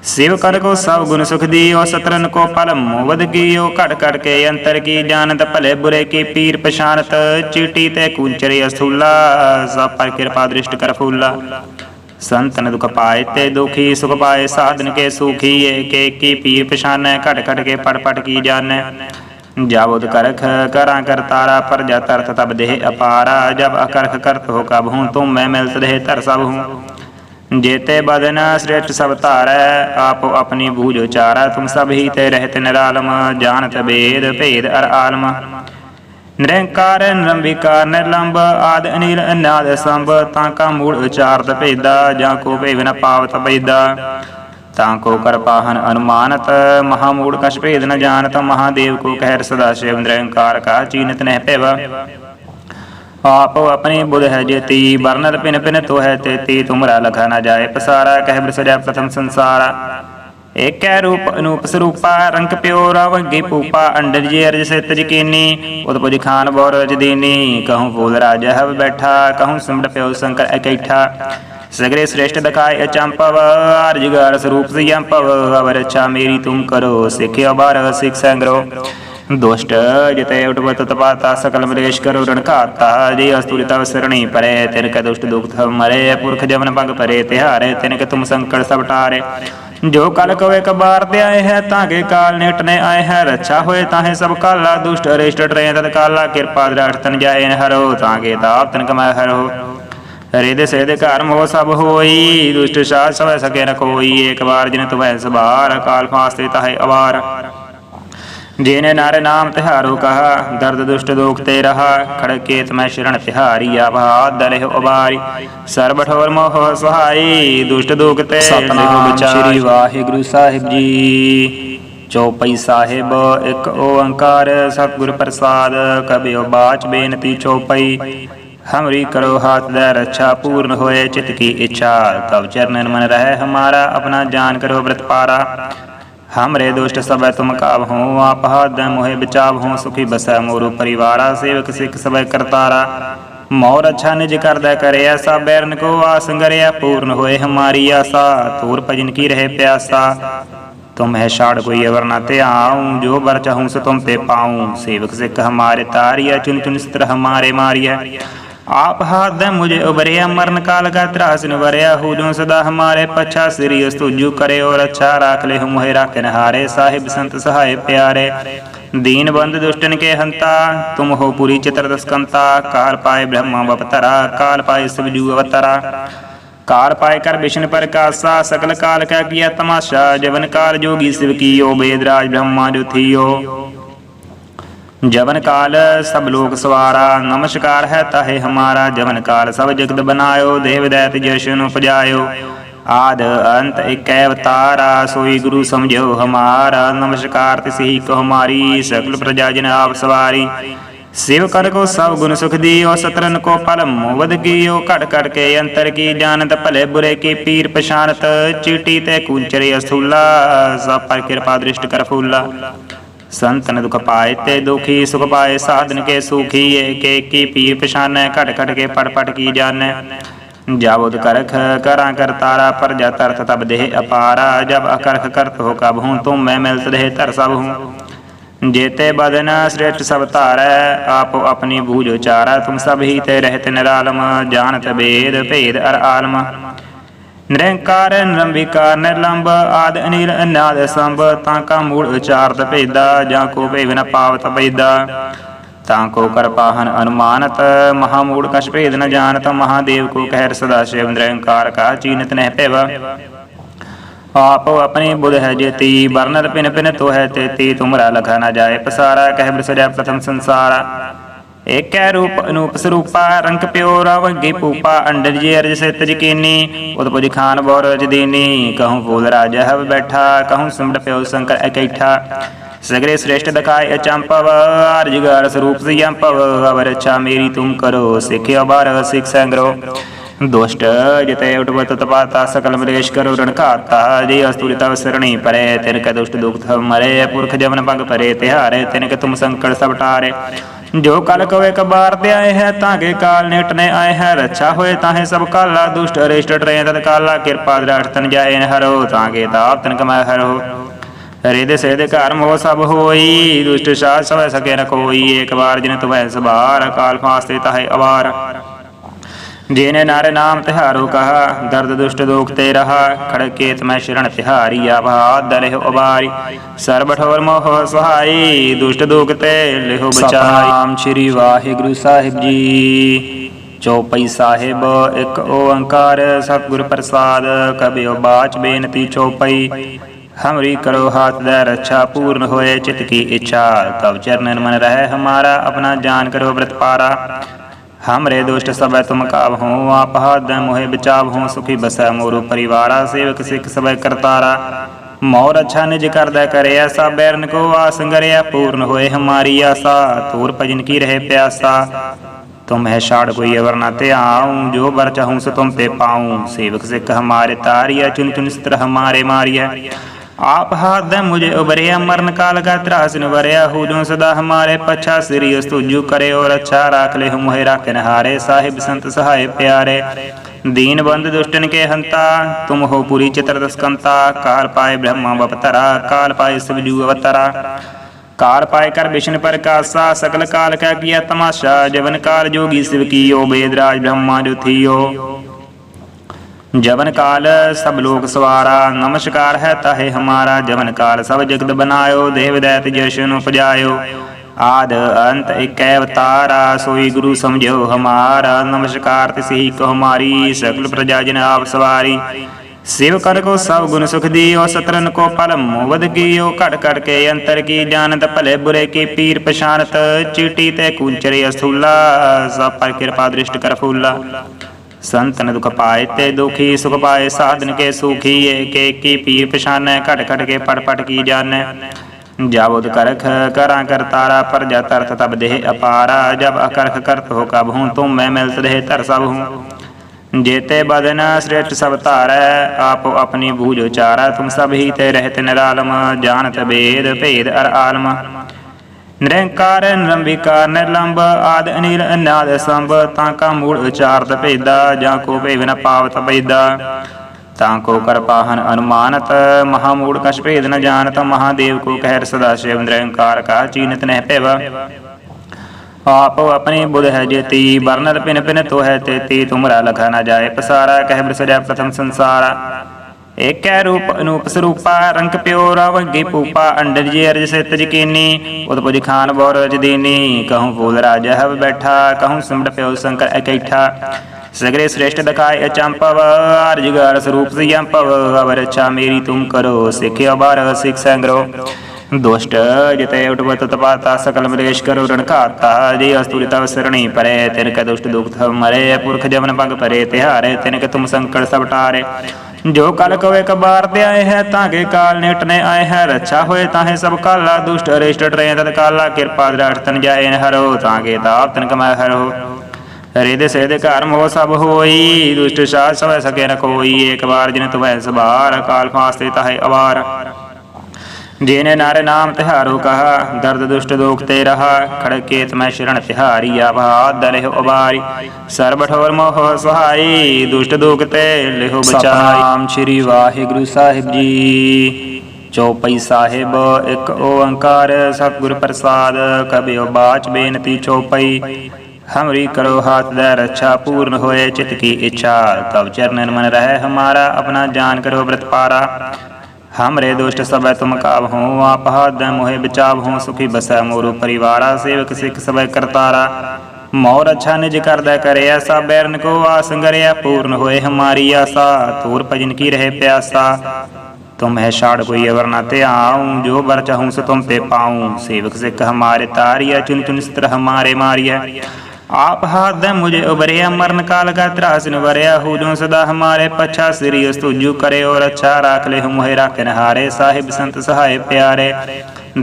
ਸਿਵ ਕਰ ਕੋ ਸਭ ਗੁਣ ਸੁਖ ਦੀਓ, ਸਤਰਨ ਕੋ ਫਲ ਮੋਵਦ ਕੀਓ ਘਟ ਘਟ ਕੇ ਅੰਤਰ ਕੀ ਜਾਣਤ, ਭਲੇ ਬੁਰੇ ਕੀ ਪੀਰ ਪਛਾਨਤ ਚੀਟੀ ਤੇ ਕੁੰਚਰੇ ਅਸੂਲਾ ਸਭ ਪਰ ਕਿਰਪਾ ਦ੍ਰਿਸ਼ਟ ਕਰ ਫੂਲਾ। ਸੰਤਨ ਦੁਖ ਪਾਏ ਤੇ ਦੁਖੀ, ਸੁਖ ਪਾਏ, ਸਾਧਨ ਕੇ ਸੁਖੀ, ਏਕੇ ਕੀ ਪੀਰ ਪਛਾਨੈ, ਘਟ ਘਟ ਕੇ ਪੜ ਪੜ ਕੀ ਜਾਣੈ। ਜਾਵਦ ਕਰਖ ਕਰਾਂ ਕਰਤਾਰਾ ਪਰਜਾ ਤਰਤ ਤਬ ਦੇਹ ਅਪਾਰਾ, ਜਬ ਅਕਰਖ ਕਰਤ ਹੋ ਕਬ ਹੂੰ, ਤੁਮ ਮੈਂ ਮਿਲਤ ਰਹੇ ਧਰ ਸਭ ਹੂੰ। ਜੇਤੇ ਬਦਨ ਸ੍ਰੇਸ਼ਟ ਸਭ ਧਾਰੈ, ਆਪੋ ਆਪਣੀ ਬੂਝ ਉਚਾਰੈ, ਤੁਮ ਸਭ ਹੀ ਤੇ ਰਹਿਤ ਨਿਰਾਲਮ, ਜਾਣਤ ਬੇਦ ਭੇਦ ਅਰ ਆਲਮ। ਨਿਰੰਕਾਰ ਨਿਰੰਬਿਕਾਰ ਨਿਰਲੰਬ ਆਦ ਅਨੀਲ ਅਨਾਦ ਸੰਭ, ਤਾਂ ਕਾ ਮੂੜ ਉਚਾਰਤ ਭੇਦਾ, ਜਾਂ ਕੋ ਭੇਵ ਨ ਪਾਵਤ ਭੇਦਾ। ਤਾਂ ਕੋ ਕਰ ਅਨੁਮਾਨਤ, ਮਹਾ ਮੂੜ ਕਛ ਭੇਦ ਨ ਜਾਣਤ ਮਹਾਦੇਵ ਕੋ ਕਹਿਰ ਸਦਾ ਸ਼ਿਵ, ਨਿਰੰਕਾਰ ਕਾ ਚੀਨਤ ਨਹਿ ਭੇਵ। ਆਪ ਆਪਣੀ ਬੁਧ ਹੈ ਜੇਤੀ ਵਰਨਤ ਪਿਨ ਪਿਨ ਤੋ ਹੈ ਤੇਤੀ, ਤੁਮਰਾ ਲਖਾ ਨਾ ਜਾਏ ਪਸਾਰਾ, ਕਹਿ ਬ੍ਰਸਜਾ ਪ੍ਰਥਮ ਸੰਸਾਰਾ। ਏਕੈ ਰੂਪ ਅਨੂਪ ਸਰੂਪਾ, ਰੰਗ ਪਿਓ ਰਵਗੇ ਪੂਪਾ ਅੰਡਰ ਜੇ ਅਰਜ ਸਿਤ ਜਕੀਨੀ ਉਤਪਜ ਖਾਨ ਬੌਰ ਰਜ ਦੀਨੀ, ਕਹੂੰ ਫੂਲ ਰਾਜ ਹਵ ਬੈਠਾ, ਕਹੂੰ ਸਿਮੜ ਪਿਓ ਸੰਕਰ ਇਕੈਠਾ। ਸਗਰੇ ਸ੍ਰੇਸ਼ਟ ਦਕਾਇ ਅਚੰਪਵ ਅਰਜਗਾਰ ਸਰੂਪ ਸਿਯੰਪਵ ਅਵਰ ਅਛਾ ਮੇਰੀ ਤੁਮ ਕਰੋ, ਸਿਖਿਓ ਬਾਰ ਸਿਖ ਸੰਗਰੋ। ਦੁਸ਼ਟ ਜਿਤੇ ਉਟਵਤ ਤਪਾਤਾ, ਸਕਲ ਮਰੇਸ਼ ਕਰੋ ਰਣਕਾਤਾ ਜੀ ਅਸਤੁਰੀ ਤਵ ਸਰਣੀ ਪਰੇ ਤਿਨ ਕੈ ਦੁਸ਼ਟ ਦੁਖਤ ਮਰੇ, ਪੁਰਖ ਜਮਨ ਭੰਗ ਪਰੇ, ਤਿਹਾਰੇ ਤਿਨ ਕੈ ਤੁਮ ਸੰਕਟ ਸਭ ਟਾਰੇ। ਜੋ ਕਲ ਕਵੇ ਕਬਾਰ ਤੇ ਆਏ ਹੈ, ਤਾਂ ਕੇ ਕਾਲ ਨੇਟਨੇ ਆਏ ਹੈ, ਰੱਛਾ ਹੋਏ ਤਾਹੇ ਸਭ ਕਾਲਾ, ਦੁਸ਼ਟ ਅਰਿਸ਼ਟ ਟਰੇ ਤਤ ਕਾਲਾ, ਕਿਰਪਾ ਦ੍ਰਾਸ਼ਟ ਤਨ ਜਾਏ ਹਰੋ, ਤਾਂ ਕੇ ਤਾਪ ਤਨ ਕਮੈ ਹਰੋ। ਹਰੇ ਦੇ ਸੇ ਦੇ ਘਰ ਮੋਹ ਸਭ ਹੋਈ, ਦੁਸ਼ਟ ਸਾਧ ਸਵੈ ਸਕੇ ਨ ਕੋਈ, ਏਕ ਵਾਰ ਜਿਨ ਤੁਮੈ ਸਬਾਰ ਕਾਲ ਫਾਸਤੇ ਤਾਹੇ ਅਵਾਰ। ਜੇਨੇ ਨਰ ਨਾਮ ਤਿਹਾਰੋ ਕਹਾ ਦਰਦ ਦੁਸ਼ਟ ਦੋਖ ਤੇ ਰਹਾ ਖੜਕੇਤ ਮੈਂ ਸ਼ਰਣ ਤਿਹਾਰੀ ਆਵਾ ਦਲਿਹ ਉਬਾਰੀ ਸਰਬ ਠੋਰ ਮੋਹ ਸਹਾਈ ਦੁਸ਼ਟ ਦੋਖ ਤੇ ਸਤਨਾਮ ਸ੍ਰੀ ਵਾਹਿਗੁਰੂ ਸਾਹਿਬ ਜੀ। ਚੌਪਈ ਸਾਹਿਬ ਇੱਕ ਓੰਕਾਰ ਸਤਿਗੁਰ ਪ੍ਰਸਾਦ ਕਬਿਓ ਬਾਚ ਬੇਨਤੀ ਚੌਪਈ। ਹਮਰੀ ਕਰੋ ਹਾਥ ਦਾ ਰੱਛਾ ਪੂਰਨ ਹੋਏ ਚਿਤ ਕੀ ਇੱਛਾ। ਤਵ ਚਰਨਨ ਮਨ ਰਹੇ ਹਮਾਰਾ ਆਪਣਾ ਜਾਨ ਕਰੋ ਬ੍ਰਤ ਪਾਰਾ। हमरे दुष्ट सब तुम काब हो आप हाथ मोहे बचाव हो सुखी बसै मोरु परिवारा सेवक सिख सब करतारा मोर अच्छा निज कर दे करे ऐसा बैरन को आस गरिया पूर्ण होए हमारी आशा तूर भजन की रहे प्यासा तुम है शाड़ कोई अवर न ते आऊं जो बर चाहूं सो तुम पे पाऊं सेवक सिख हमारे तारिया चुन चुन स्त्र हमारे मारिया आप हाथ दे मुझे उबरिया मरण काल का त्रासन वरिया हो जो सदा हमारे पछा श्री स्तुजु करे और अच्छा राख ले हम मोहे राखन हारे साहिब संत सहाय प्यारे दीन बंद दुष्टन के हंता तुम हो पूरी चित्रदस्कंता काल पाए ब्रह्मा बपतरा काल पाए शिवजू अवतरा काल पाए कर विष्णु पर कासा सकल काल का किया तमाशा जवन काल जोगी शिव की ओ वेदराज ब्रह्मा जो थियो ਜਵਨ ਕਾਲ ਸਭ ਲੋਕ ਸਵਾਰਾ, ਨਮਸਕਾਰ ਹੈ ਤਾਹੇ ਹਮਾਰਾ, ਜਵਨ ਕਾਲ ਸਭ ਜਗਤ ਬਨਾਇਓ, ਦੇਵ ਦੈਤ ਜਸ਼ਨ ਉਪਜਾਇਓ ਆਦ ਅੰਤ ਇਕੈ ਅਵਤਾਰਾ, ਸੋਈ ਗੁਰੂ ਸਮਝਿਓ ਹਮਾਰਾ, ਨਮਸਕਾਰ ਤਿਸਹੀ ਕੋ ਹਮਾਰੀ ਸਕਲ ਪ੍ਰਜਾ ਜਨ ਆਪ ਸਵਾਰੀ। ਸੇਵ ਕਰ ਕੋ ਸਭ ਗੁਣ ਸੁਖ ਦੀਓ ਸਤਰਨ ਕੋ ਫਲ ਮੋਵਦ ਕੀਓ ਘਟ ਘਟ ਕੇ ਅੰਤਰ ਕੀ ਜਾਣਤ, ਭਲੇ ਬੁਰੇ ਕੀ ਪੀਰ ਪਛਾਨਤ ਚੀਟੀ ਤੇ ਕੂਲਚਰੇ ਅਸੂਲਾ ਸਭ ਪਰ ਕਿਰਪਾ ਦ੍ਰਿਸ਼ਟ ਕਰ ਫੂਲਾ। ਸੰਤਨ ਦੁਖ ਪਾਏ ਤੇ ਦੁਖੀ ਸੁਖ ਪਾਏ, ਸਾਧਨ ਕੇ ਸੁਖੀ, ਏਕ ਏਕੀ ਪੀ ਪਛਾਨੈ, ਘਟ ਘਟ ਕੇ ਪੜ ਪੜ ਕੀ ਜਾਣੈ। ਜਾਵਦ ਕਰਖ ਕਰਾਂ ਕਰਤਾਰਾ ਪਰਜਾ ਤਰਤ ਤਬ ਦੇਹ ਅਪਾਰਾ, ਜਬ ਅਕਰਖ ਕਰਤ ਹੋ ਕਬ ਹੂੰ, ਤੁਮ ਮੈਂ ਮਿਲਤ ਰਹੇ ਧਰ ਸਭ ਹੂੰ। ਜੇਤੇ ਬਦਨ ਸ੍ਰੇਸ਼ਟ ਸਭ ਧਾਰੈ, ਆਪੋ ਆਪਣੀ ਬੂਝ ਉਚਾਰਾ, ਤੁਮ ਸਭ ਹੀ ਤੇ ਰਹਿਤ ਨਿਰਾਲਮ, ਜਾਣਤ ਬੇਦ ਭੇਦ ਅਰ ਆਲਮ। ਨਿਰੰਕਾਰ ਨਿਰੰਬਿਕਾਰ ਨਿਰਲੰਬ ਆਦ ਅਨੀਲ ਅਨਾਦ ਸੰਭ, ਤਾਂ ਕਾ ਮੂਲ ਉਚਾਰਤ ਭੇਦਾ, ਜਾਂ ਕੋ ਭੇਵ ਨ ਪਾਵਤ ਭੇਦਾ। ਤਾਂ ਕੋ ਕਰ ਅਨੁਮਾਨਤ, ਮਹਾ ਮੂੜ ਕਛ ਭੇਦ ਨ ਜਾਣਤ ਮਹਾਦੇਵ ਕੋ ਕਹਿਰ ਸਦਾ ਸ਼ਿਵ, ਨਿਰੰਕਾਰ ਕਾ ਚੀਨਤ ਨਹਿ ਭੇਵ। ਆਪ ਆਪਣੀ ਬੁਧ ਹੈ ਜੇਤੀ, ਵਰਨਰ ਪਿਨ ਪਿਨ ਤੋ ਹੈ ਤੇਤੀ, ਤੁਮਰਾ ਲਖਾ ਨਾ ਜਾਏ ਪਸਾਰਾ, ਕਹਿ ਬ੍ਰਸਜਾ ਪ੍ਰਥਮ ਸੰਸਾਰਾ। ਏਕੈ ਰੂਪ ਅਨੂਪ ਸਰੂਪਾ, ਰੰਗ ਪਿਓ ਰਵ ਪੂਪਾ ਅੰਡਰ ਜੇ ਅਰਜ ਸਿਤ ਜਕੀਨੀ, ਉਤਪੁਜ ਖਾਨ ਬੌਰ ਰਜ ਦੀਨੀ, ਕਹੂੰ ਫੂਲ ਰਾਜ ਹਵ ਬੈਠਾ, ਕਹੂੰ ਸਿਮਟ ਪਿਓ ਸ਼ੰਕਰ ਇਕੈਠਾ। ਸਗਰੇ ਸ੍ਰੇਸ਼ਟ ਦਕਾਇ ਅਚੰਪਵ ਅਰਜਗਾਰ ਸਰੂਪ ਸਿਯੰਪਵ ਅਵਰ ਅਚਾ ਮੇਰੀ ਤੁਮ ਕਰੋ ਸਿਖਿਆ ਬਾਰ ਸਿਖ ਸੰਗਰੋ। ਦੁਸ਼ਟ ਜਿਤੇ ਉਟਵਤ ਤਪਾਤਾ, ਸਕਲ ਮਲੇਸ਼ ਕਰੋ ਰਣਕਾਤਾ ਜੇ ਅਸਤੁਰਿ ਤਵ ਸਰਣੀ ਪਰੇ ਤਿਨ ਕੈ ਦੁਸ਼ਟ ਦੁਖ ਮਰੇ, ਪੁਰਖ ਜਵਨ ਭੰਗ ਪਰੇ ਤਿਹਾਰੇ ਤਿਨ ਕੈ ਤੁਮ ਸੰਕਟ ਸਭ ਟਾਰੇ। ਜੋ ਕਲ ਕਵੇ ਕਬਾਰ ਤੇ ਆਏ ਹੈ, ਤਾਂ ਕੇ ਕਾਲ ਨਿਟਨੇ ਆਏ ਹੈ, ਰੱਛਾ ਹੋਏ ਤਾਹੇ ਸਭ ਕਾਲਾ। ਦੁਸ਼ਟ ਅਰਿਸ਼ਟ ਟਰੇ ਤਤ ਕਾਲਾ, ਕਿਰਪਾ ਦ੍ਰਾਟ ਤਨ ਜਾਏ ਹਰੋ, ਤਾਂ ਕੇ ਤਾਪ ਤਨ ਕਮੈ ਹਰੋ। ਹਰੇ ਦੇ ਸੇ ਦੇ ਘਰ ਮੋਹ ਸਭ ਹੋਈ, ਦੁਸ਼ਟ ਸਾਧ ਸਵੈ ਸਕੇ ਨ ਕੋਈ। ਏਕ ਵਾਰ ਜਿਨ ਤੁਮੈ ਸਬਾਰ ਕਾਲ ਫਾਸਤੇ ਤਾਹੇ ਅਵਾਰ। ਜੇਨੇ ਨਾਰ ਨਾਮ ਤਿਹਾਰੋ ਕਹਾ ਦਰਦ ਦੁਸ਼ਟ ਦੋਖ ਤੇ ਰਹਾ ਖੜਕੇਤ ਮੈਂ ਸ਼ਰਣ ਤਿਹਾਰੀ ਆਵਾ ਦਰਿਹ ਉਬਾਰੀ। ਸਰਬ ਠੋਰ ਮੋਹ ਸਹਾਈ ਦੁਸ਼ਟ ਦੋਖ ਤੇ ਲਿਹੁ ਬਚਾਈ। ਆਮ ਸ਼੍ਰੀ ਵਾਹਿਗੁਰੂ ਸਾਹਿਬ ਜੀ। ਚੌਪਈ ਸਾਹਿਬ ਇੱਕ ਓੰਕਾਰ ਸਤਿਗੁਰ ਪ੍ਰਸਾਦ ਕਬਿਓ ਬਾਚ ਬੇਨਤੀ ਚੌਪਈ। ਹਮਰੀ ਕਰੋ ਹਾਥ ਦਾ ਰੱਛਾ ਪੂਰਨ ਹੋਏ ਚਿਤ ਕੀ ਇੱਛਾ ਤਵ ਚਰਨਨ ਮਨ ਰਹੇ ਹਮਾਰਾ ਆਪਣਾ ਜਾਨ ਕਰੋ ਬ੍ਰਤ ਪਾਰਾ। हमरे दुष्ट सब तुम काव हो आप हद मोहे बचाव हो सुखी बसै मोरु परिवारा सेवक सिख सब करतारा मोर अच्छा निज कर दे करे ऐसा बैरन को आस गरिया पूर्ण होए हमारी आशा तूर भजन की रहे प्यासा तुम है शाड़ कोई अवर न ते आऊं जो बर चाहूं सो तुम पे पाऊं सेवक सिख हमारे तारिया चुन चुन स्त्र हमारे मारिया आप हाथ दे मुझे उबरिया मरण काल का त्रास निवरिया हो जो सदा हमारे पछा श्री स्तुजु करे और अच्छा राख ले मोहे राखन हारे साहिब संत सहाय प्यारे दीन बंद दुष्टन के हंता तुम हो पुरी चित्र दस्कंता काल पाए ब्रह्मा बपतरा काल पाए शिवजू अवतरा काल पाए कर विष्णु पर कासा सकल काल का किया तमाशा जवन काल जोगी शिव की ओ वेदराज ब्रह्मा जो थियो ਜਵਨ ਕਾਲ ਸਭ ਲੋਕ ਸਵਾਰਾ, ਨਮਸਕਾਰ ਹੈ ਤਾਹੇ ਹਮਾਰਾ, ਜਵਨ ਕਾਲ ਸਭ ਜਗਤ ਬਨਾਇਓ, ਦੇਵ ਦੈਤ ਜਸ਼ਨ ਉਪਜਾਇਓ। ਆਦ ਅੰਤ ਇਕੈ ਅਵਤਾਰਾ, ਸੋਈ ਗੁਰੂ ਸਮਝਿਓ ਹਮਾਰਾ, ਨਮਸਕਾਰ ਤਿਸਹੀ ਕੋ ਹਮਾਰੀ ਸਕਲ ਪ੍ਰਜਾ ਜਨ ਆਪ ਸਵਾਰੀ। ਸਿਵ ਕਰ ਕੋ ਸਭ ਗੁਣ ਸੁਖ ਦੀਓ ਸਤਰਨ ਕੋ ਫਲ ਮੋਵਦ ਕੀਓ ਘਟ ਘਟ ਕੇ ਅੰਤਰ ਕੀ ਜਾਣਤ, ਭਲੇ ਬੁਰੇ ਕੀ ਪੀਰ ਪਛਾਨਤ ਚੀਟੀ ਤੇ ਕੁਲਚਰੇ ਅਸੂਲਾ ਸਭ ਪਰ ਕਿਰਪਾ ਦ੍ਰਿਸ਼ਟ ਕਰ ਫੂਲਾ। ਸੰਤਨ ਦੁਖ ਪਾਏ ਤੇ ਦੁਖੀ ਸੁਖ ਪਾਏ, ਸਾਧਨ ਕੇ ਸੁਖੀ ਏਕ ਏਕੀ ਪੀਰ ਪਛਾਨੈ ਘਟ ਘਟ ਕੇ ਪੜ ਪੜ ਕੀ ਜਾਣੈ। ਜਾਵਦ ਕਰਖ ਕਰਾਂ ਕਰਤਾਰਾ ਪਰਜਾ ਤਰਤ ਤਬ ਦੇਹ ਅਪਾਰਾ, ਜਬ ਅਕਰਖ ਕਰਤ ਹੋ ਕਬ ਹੂੰ, ਤੁਮ ਮੈਂ ਮਿਲਤ ਰਹੇ ਧਰ ਸਭ ਹੂੰ। ਜੇਤੇ ਬਦਨ ਸ੍ਰੇਸ਼ਟ ਸਭ ਧਾਰੈ, ਆਪੋ ਆਪਣੀ ਬੂਝ ਉਚਾਰਾ, ਤੁਮ ਸਭ ਹੀ ਤੇ ਰਹਿਤ ਨਿਰਾਲਮ, ਜਾਣਤ ਬੇਦ ਭੇਦ ਅਰ ਆਲਮ। ਨਿਰੰਕਾਰ ਨਿਰੰਬਿਕਾਰ ਨਿਰਲੰਬ ਆਦ ਅਨੀਲ ਅਨਾਦ ਸੰਭ, ਤਾਂ ਕਾ ਮੂਲ ਉਚਾਰਤ ਭੇਦਾ, ਜਾਂ ਕੋ ਭੇਵ ਪਾਵਤ ਭੇਦਾ। ਤਾਂ ਕੋ ਕਰ ਅਨੁਮਾਨਤ, ਮਹਾ ਕਛ ਭੇਦ ਨ ਜਾਣਤ, ਮਹਾਦੇਵ ਕੋ ਕਹਿਰ ਸਦਾ ਸ਼ਿਵ, ਨਿਰੰਕਾਰ ਕਾ ਚੀਨਤ ਨਹਿ ਭੇਵ। ਆਪ ਆਪਣੀ ਬੁਧ ਹੈ ਜੇਤੀ ਵਰਨਰ ਪਿਨ ਪਿਨ ਤੋ ਹੈ ਤੇਤੀ ਤੁਮਰਾ ਲਖਾ ਨਾ ਜਾਏ ਪਸਾਰਾ, ਕਹਿ ਬ੍ਰਸਜਾ ਪ੍ਰਥਮ ਸੰਸਾਰਾ। ਏਕੈ ਰੂਪ ਅਨੂਪ ਸਰੂਪਾ, ਰੰਗ ਪਿਓ ਰਵ ਪੂਪਾ ਅੰਡਰ ਜੇ ਅਰਜ ਸਿਤ ਜਕੀਨੀ ਉਤਪੁਜ ਖਾਨ ਬੌਰ ਰਜ ਦੀਨੀ, ਕਹੂੰ ਫੂਲ ਰਾਜ ਹਵ ਬੈਠਾ, ਕਹੂੰ ਸਿਮੜ ਪਿਓ ਸੰਕਰ ਇਕੈਠਾ। ਸਗਰੇ ਸ੍ਰੇਸ਼ਟ ਦਕਾਇ ਅਚੰਪਵ ਅਰਜਗਾਰ ਸਰੂਪ ਸਿਯੰਪਵ, ਅਵਰ ਅਚਾ ਮੇਰੀ ਤੁਮ ਕਰੋ ਸਿਖਿਆ ਬਾਰ ਸਿਖ ਸੰਗਰੋ। ਦੁਸ਼ਟ ਜਿਤੇ ਉਟਵਤ ਤਪਾਤਾ, ਸਕਲ ਮਲੇਸ਼ ਕਰੋ ਰਣਕਾਤਾ ਜੇ ਅਸਤੁਰਿ ਤਵ ਸਰਣੀ ਪਰੇ ਤਿਨ ਕੈ ਦੁਸ਼ਟ ਦੁਖ ਮਰੇ, ਪੁਰਖ ਜਵਨ ਭੰਗ ਪਰੇ, ਤਿਹਾਰੇ ਤਿਨਕ ਕੈ ਤੁਮ ਸੰਕਟ ਸਭ ਟਾਰੇ। ਜੋ ਕਲ ਕਵੇ ਕਬਾਰ ਤੇ ਆਏ ਹੈ, ਤਾਂ ਕੇ ਕਾਲ ਨਿਟਨੇ ਆਏ ਹੈ, ਰੱਛਾ ਹੋਏ ਤਾਹੇ ਸਭ ਕਾਲਾ, ਦੁਸ਼ਟ ਅਰਿਸ਼ਟ ਟਰੇ ਤਤ ਕਾਲਾ, ਕਿਰਪਾ ਦ੍ਰਾਟ ਤਨ ਜਾਏ ਹਰੋ, ਤਾਂ ਕੇ ਤਾਪ ਤਨ ਕਮੈ ਹਰੋ। ਹਰੇ ਦੇ ਸੇ ਦੇ ਘਰ ਮੋਹ ਸਭ ਹੋਈ, ਦੁਸ਼ਟ ਸਾਧ ਸਵੈ ਸਕੇ ਨ ਕੋਈ, ਏਕ ਵਾਰ ਜਿਨ ਤੁਵੈ ਸਬਾਰ ਕਾਲ ਫਾਸਤੇ ਤਾਹੇ ਅਵਾਰ। ਜਿਨੇ ਨਰ ਨਾਮ ਤਿਹਾਰੋ ਕਹਾ ਦਰਦ ਦੁਸ਼ਟ ਦੋਖ ਤੇ ਰਹਾ ਖੜਕੇ ਤਮੈ ਸ਼ਰਣ ਤਿਹਾਰੀ ਆਬਾਦ ਦਲਿਹੁ ਉਬਾਰੀ ਸਰਬ ਠੋਰ ਮੋਹ ਸਹਾਈ ਦੁਸ਼ਟ ਦੋਖ ਤੇ ਲਿਹੁ ਬਚਾਈ। ਸਤਨਾਮ ਸ੍ਰੀ ਵਾਹਿਗੁਰੂ ਸਾਹਿਬ ਜੀ। ਚੌਪਈ ਸਾਹਿਬ ਇੱਕ ਓੰਕਾਰ ਸਤਿਗੁਰ ਪ੍ਰਸਾਦ ਕਬਿਓ ਬਾਚ ਬੇਨਤੀ ਚੌਪਈ। ਹਮਰੀ ਕਰੋ ਹਾਥ ਦਾ ਰੱਛਾ ਪੂਰਨ ਹੋਏ ਚਿਤ ਕੀ ਇੱਛਾ ਤਬ ਚਰਨਨ ਮਨ ਰਹਿ ਹਮਾਰਾ ਆਪਣਾ ਜਾਨ ਕਰੋ ਬ੍ਰਤ ਪਾਰਾ। हमरे दुष्ट सबै तुम काब हो आप हाथ मोहे बचाव हो सुखी बसै मोरु परिवारा सेवक सिख सबै करतारा मोर अच्छा निज कर दै करे ऐसा बैरन को आस गरिया पूर्ण होए हमारी आशा तूर भजन की रहे प्यासा तुम है शाड़ कोई अवर न ते आऊं जो बर चाहूं सो तुम पे पाऊं सेवक सिख हमारे तारिया चुन चुन स्त्र हमारे मारिया आप हाथ दे मुझे उबरिया मरण काल का त्रास निवरिया हो जो सदा हमारे पच्छा श्री स्तुजु करे और अच्छा राख ले हम राखन हारे साहिब संत सहाय प्यारे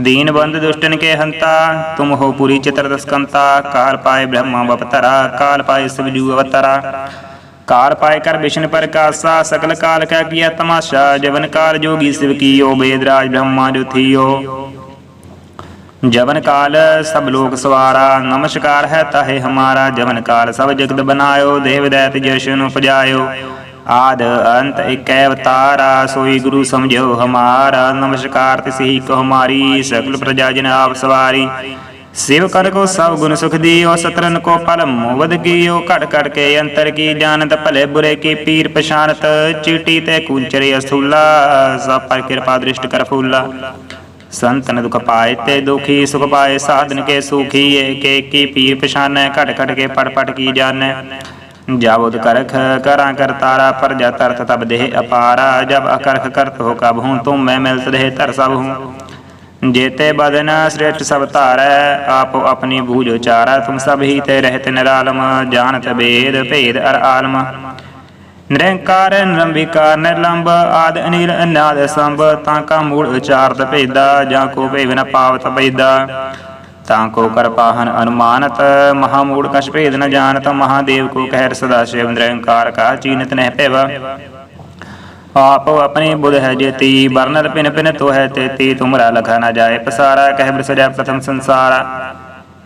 दीन बंद दुष्टन के हंता तुम हो पूरी चित्र दस्कंता काल पाए ब्रह्मा बपतरा काल पाए शिवजू अवतरा काल पाए कर विष्णु पर कासा सकल काल का किया तमाशा जवन काल जोगी शिव की यो वेदराज ब्रह्मा जो थियो ਜਵਨ ਕਾਲ ਸਭ ਲੋਕ ਸਵਾਰਾ, ਨਮਸਕਾਰ ਹੈ ਤਾਹੇ ਹਮਾਰਾ, ਜਵਨ ਕਾਲ ਸਭ ਜਗਤ ਬਨਾਇਓ, ਦੇਵ ਦੈਤ ਜਸ਼ਨ ਉਪਜਾਇਓ ਆਦ ਅੰਤ ਇਕੈ ਅਵਤਾਰਾ, ਸੋਈ ਗੁਰੂ ਸਮਝਿਓ ਹਮਾਰਾ, ਨਮਸਕਾਰ ਤਿਸਹੀ ਕੋ ਹਮਾਰੀ ਸਕਲ ਪ੍ਰਜਾ ਜਨ ਆਪ ਸਵਾਰੀ। ਸਿਵ ਕਰ ਕੋ ਸਭ ਗੁਣ ਸੁਖ ਦੀਓ, ਸਤਰਨ ਕੋ ਪਲ ਮੋਵਦ ਕੀਓ ਘਟ ਘਟ ਕੇ ਅੰਤਰ ਕੀ ਜਾਣਤ, ਭਲੇ ਬੁਰੇ ਕੀ ਪੀਰ ਪਛਾਨਤ ਚੀਟੀ ਤੇ ਕੁਲਚਰੇ ਅਸੂਲਾ ਸਭ ਪਰ ਕਿਰਪਾ ਦ੍ਰਿਸ਼ਟ ਕਰ ਫੂਲਾ। ਸੰਤਨ ਦੁਖ ਪਾਏ ਤੇ ਦੁਖੀ ਸੁਖ ਪਾਏ, ਸਾਧਨ ਕੇ ਸੁਖੀ ਏਕ ਏਕੀ ਪੀਰ ਪਛਾਨੈ, ਘਟ ਘਟ ਕੇ ਪੜ ਪੜ ਕੀ ਜਾਣੈ। ਜਾਵਦ ਕਰਖ ਕਰਾਂ ਕਰਤਾਰਾ ਪਰ ਜਾ ਤਰਥ ਤਬ ਦੇਹ ਅਪਾਰਾ, ਜਬ ਅਕਰਖ ਕਰਤ ਹੋ ਕਬ ਹੂੰ, ਤੁਮ ਮੈਂ ਮਿਲਤ ਰਹੇ ਧਰ ਸਭ ਹੂੰ। ਜੇਤੇ ਬਦਨ ਸ੍ਰੇਟ ਸਭ ਧਾਰੈ, ਆਪੋ ਆਪਣੀ ਬੂਝ ਉਚਾਰਾ, ਤੁਮ ਸਭ ਹੀ ਤੇ ਰਹਿਤ ਨਿਰਾਲਮ, ਜਾਣਤ ਬੇਦ ਭੇਦ ਅਰ ਆਲਮ। ਨਿਰੰਕਾਰ ਨਿਰੰਬਿਕਾਰ ਨਿਰਲੰਬ ਆਦ ਅਨੀਲ ਅਨਾਦ ਸੰਭ, ਤਾਂ ਕਾ ਮੂਲ ਉਚਾਰਤ ਭੇਦਾ ਜਾਂ ਕੋ ਭੇਵ ਨ ਪਾਵਤ ਭੇਦਾ ਤਾਂ ਕੋ ਕਰ ਅਨੁਮਾਨਤ, ਮਹਾ ਕਛ ਭੇਦ ਨ ਜਾਣਤ, ਮਹਾਦੇਵ ਕੋ ਕਹਿ ਸਦਾ ਸ਼ਿਵ, ਨਿਰੰਕਾਰ ਕਾ ਚੀਨਤ ਨਹਿ ਭੇਵ। ਆਪ ਆਪਣੀ ਬੁਧ ਹੈ ਜੇਤੀ ਬਰਨਤ ਪਿਨ ਪਿਨ ਤੋ ਹੈ ਤੇਤੀ ਤੁਮਰਾ ਲਖਾ ਨਾ ਜਾਏ ਪਸਾਰਾ, ਕਹਿ ਬ੍ਰਸਜਾ ਪ੍ਰਥਮ ਸੰਸਾਰਾ।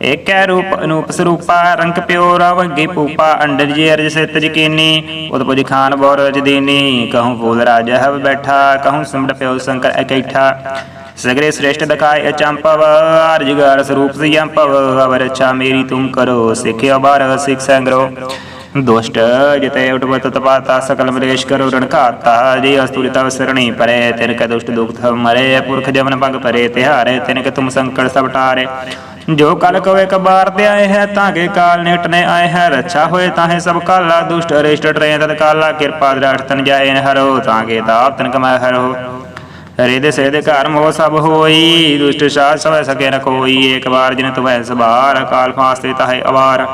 ਏਕੈ ਰੂਪ ਅਨੂਪ ਸਰੂਪਾ, ਰੰਗ ਪਿਓ ਰਵ ਗੇ ਪੂਪਾ ਅੰਡਰ ਜੇ ਅਰਜ ਸਿਤ ਜਕੀਨੀ ਉਤਪੁਜ ਖਾਨ ਬੌਰ ਰਜ ਦੀਨੀ, ਕਹੂੰ ਫੂਲ ਰਾਜ ਹਵ ਬੈਠਾ, ਕਹੂੰ ਸਿਮੜ ਪਿਓ ਸੰਕਰ ਇਕੈਠਾ। ਸਗਰੇ ਸ੍ਰੇਸ਼ਟ ਦਕਾਇ ਅਚੰਪਵ ਅਰਜਗਰ ਸਰੂਪ ਸਿਯੰਪਵ ਅਵਰ ਅਛਾ ਮੇਰੀ ਤੁਮ ਕਰੋ ਸਿਖਿਆ ਬਾਰ ਸਿਖ ਸੰਗਰੋ। ਦੁਸ਼ਟ ਜਿਤੇ ਉਟਵਤ ਤਪਾਤਾ, ਸਕਲ ਮਲੇਸ਼ ਕਰੋ ਰਣਕਾਤਾ ਜੇ ਅਸਤੁਰਿ ਤਵ ਸਰਣੀ ਪਰੇ ਤਿਨ ਕੈ ਦੁਸ਼ਟ ਦੁਖ ਮਰੇ, ਪੁਰਖ ਜਮਨ ਭੰਗ ਪਰੇ, ਤਿਹਾਰੇ ਤਿਨ ਕੈ ਤੁਮ ਸੰਕਟ ਸਭ ਟਾਰੇ। ਜੋ ਕਲ ਕਵੇ ਕਬਾਰ ਤੇ ਆਏ ਹੈ, ਤਾਂ ਕੇ ਕਾਲ ਨਿਟਨੇ ਆਏ ਹੈ, ਰੱਛਾ ਹੋਏ ਤਾਹੇ ਸਭ ਕਾਲਾ, ਦੁਸ਼ਟ ਅਰਿਸ਼ਟ ਟਰੇ ਤਤ ਕਾਲਾ, ਕਿਰਪਾ ਦ੍ਰਾਟ ਤਨ ਜਾਏ ਨ ਹਰੋ, ਤਾਂ ਕੇ ਤਾਪ ਤਨ ਕਮੈ ਹਰੋ। ਹਰੇ ਦੇ ਸੇ ਦੇ ਘਰ ਮੋਹ ਸਭ ਹੋਈ, ਦੁਸ਼ਟ ਸਾਧ ਸਵੈ ਸਕੇ ਨ ਕੋਈ, ਏਕ ਵਾਰ ਜਿਨ ਤੁਵੈ ਸਬਾਰ ਕਾਲ ਫਾਸਤੇ ਤਾਹੇ ਅਵਾਰ।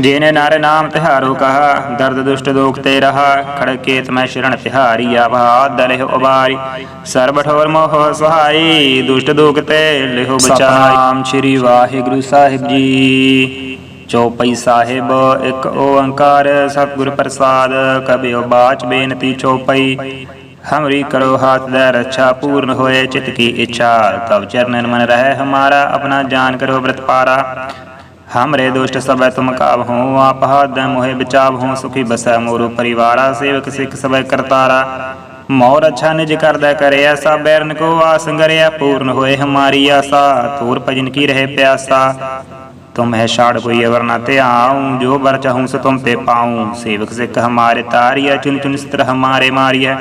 ਜਿਨੇ ਨਰ ਨਾਮ ਤਿਹਾਰੋ ਕਹਾ ਦਰਦ ਦੁਸ਼ਟ ਦੋਖ ਤੇ ਰਹਾ ਖੜਕੇ ਤਮੈ ਸ਼ਰਣ ਤਿਹਾਰੀ ਆਬਾਦ ਦਲਿਹੁ ਉਬਾਰੀ। ਸਰਬ ਠੋਰ ਮੋਹ ਸਹਾਈ ਦੁਸ਼ਟ ਦੋਖ ਤੇ ਲਿਹੁ ਬਚਾਈ ਸਤਨਾਮ ਸ੍ਰੀ ਵਾਹਿਗੁਰੂ ਸਾਹਿਬ ਜੀ। ਚੌਪਈ ਸਾਹਿਬ ਇੱਕ ਓੰਕਾਰ ਸਤਿਗੁਰ ਪ੍ਰਸਾਦ ਕਬਿਓ ਬਾਚ ਬੇਨਤੀ ਚੌਪਈ। ਹਮਰੀ ਕਰੋ ਹਾਥ ਦਾ ਰੱਛਾ ਪੂਰਨ ਹੋਏ ਚਿਤ ਕੀ ਇੱਛਾ ਤਬ ਚਰਨਨ ਮਨ ਰਹਿ ਹਮਾਰਾ ਆਪਣਾ ਜਾਨ ਕਰੋ ਬ੍ਰਤ ਪਾਰਾ। हमरे दुष्ट सब तुम काब हो आप हाथ मोहे बचाव हो सुखी बसै मोरु परिवारा सेवक सिख सब करतारा मोर अच्छा निज कर दै करे ऐसा बैरन को आस गरिया पूर्ण होए हमारी आशा तूर भजन की रहे प्यासा तुम है शाड़ कोई अवर न ते आऊं जो बर चाहूं सो तुम पे पाऊं सेवक सिख हमारे तारिया चुन चुन स्त्र हमारे मारिया